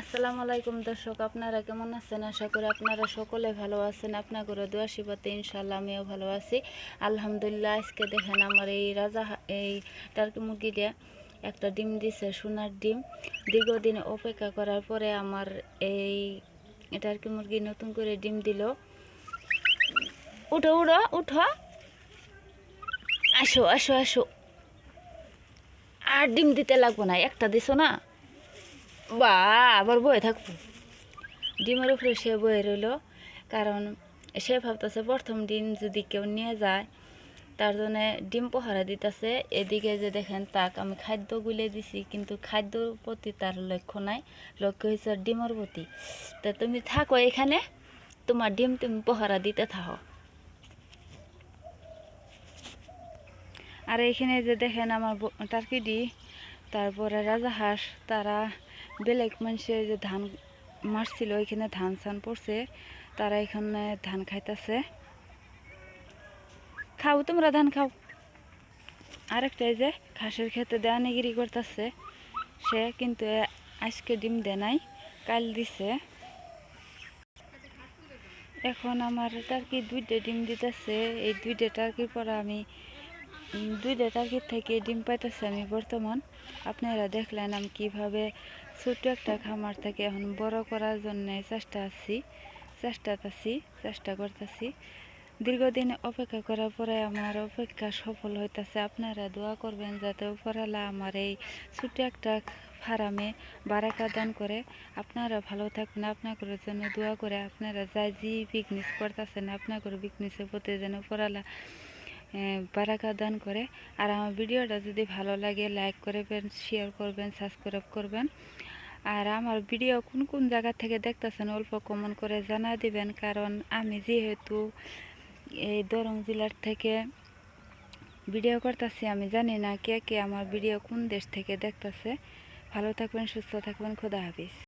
আসসালামু আলাইকুম দর্শক, আপনারা কেমন আছেন? আশা করি আপনারা সকলে ভালো আছেন। আপনার করে দোয়া শিবাতে ইনশাল্লাহ আমিও ভালো আছি। আলহামদুলিল্লাহ, আজকে দেখেন আমার এই রাজা এই টার্কি মুরগিটা একটা ডিম দিছে, সোনার ডিম। দীর্ঘদিন অপেক্ষা করার পরে আমার এই টার্কি মুরগি নতুন করে ডিম দিল। উঠো উঠো উঠো। আসো আসো আসো। আর ডিম দিতে লাগবো না, একটা দিছো না? বা, আবার বয়ে থাকব। ডিমের উপরে সে বয়ে রইল, কারণ সে ভাবতেছে প্রথম ডিম যদি কেউ নিয়ে যায়, তার জন্য ডিম পহারা দিতেছে। এদিকে যে দেখেন তাক, আমি খাদ্য গুলে দিছি, কিন্তু খাদ্যর প্রতি তার লক্ষ্য নাই। লক্ষ্য হয়েছে ডিমের প্রতি। তা তুমি থাকো এখানে, তোমার ডিম তুমি পহারা দিতে থাকো। আর এখানে যে দেখেন আমার টার্কিডি তারপরে রাজাহাঁস, তারা বেলেগ মানুষে যে ধান মারছিল, ওইখানে ধান সান পড়ছে, তারা এখানে ধান খাইতেছে। খাও, তোমরা ধান খাও। আরেকটা এই যে ঘাসের খেতে দেয়ানিগিরি করতেছে, সে কিন্তু আজকে ডিম দেয় নাই, কাল দিছে। এখন আমার টার্কি দুইটা ডিম দিতেছে, এই দুইটা টার্কির পর আমি দুইটা টার্কির থেকে ডিম পাইতেছে আমি বর্তমান। আপনারা দেখলেন আমি কীভাবে ছোট্ট একটা খামার থেকে এখন বড় করার জন্য চেষ্টা আছি চেষ্টা আছি, চেষ্টা করতেছি। দীর্ঘদিন অপেক্ষা করার পরে আমার অপেক্ষা সফল হইতাছে। আপনারা দোয়া করবেন যাতে উপরালা আমার এই ছোট্ট একটা ফার্মে বারাকা দান করে। আপনারা ভালো থাকবেন, আপনাদের জন্য দোয়া করে। আপনারা যা যে বিজনেস করতেছেন, আপনাদের বিজনেসের প্রতি যেন উপরালা বারাকা দান করে। আর আমার ভিডিওটা যদি ভালো লাগে লাইক করবেন শেয়ার করবেন সাবস্ক্রাইব করবেন। আর আমার ভিডিও কোন কোন জায়গা থেকে দেখতেছেন অল্প কমন করে জানা দিবেন, কারণ আমি যেহেতু এই দরং জেলার থেকে ভিডিও করতেছি, আমি জানি না কে কে আমার ভিডিও কোন দেশ থেকে দেখতেছে। ভালো থাকবেন, সুস্থ থাকবেন, খোদা হাফিজ।